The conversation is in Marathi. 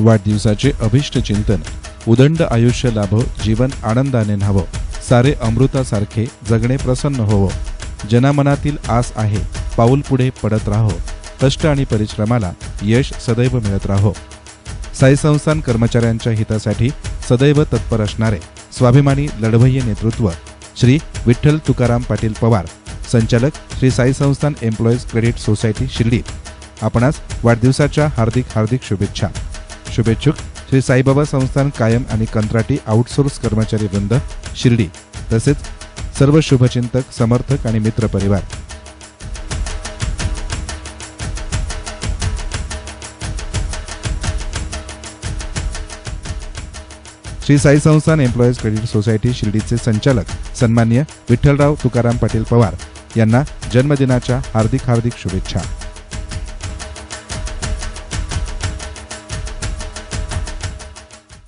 वाढदिवसाचे अभिष्ट चिंतन उदंड आयुष्य लाभो जीवन आनंदाने न्हावं सारे अमृतासारखे जगणे प्रसन्न होवं. जनामनातील आस आहे पाऊल पुढे पडत राहो कष्ट आणि परिश्रमाला यश सदैव मिळत राहो. साई संस्थान कर्मचाऱ्यांच्या हितासाठी सदैव तत्पर असणारे स्वाभिमानी लढभय्य नेतृत्व श्री विठ्ठल तुकाराम पाटील पवार संचालक श्री साई संस्थान एम्प्लॉईज क्रेडिट सोसायटी शिर्डी आपणास वाढदिवसाच्या हार्दिक हार्दिक शुभेच्छा. शुभेच्छुक. श्री साईबाबा संस्थान कायम आणि कंत्राटी आउटसोर्स कर्मचारी वृंद शिर्डी तसेच सर्व शुभचिंतक समर्थक आणि मित्र परिवार. श्री साई संस्थान एम्प्लॉईज क्रेडिट सोसायटी शिर्डीचे संचालक सन्मान्य विठ्ठलराव तुकाराम पाटील पवार यांना जन्मदिनाच्या हार्दिक हार्दिक शुभेच्छा.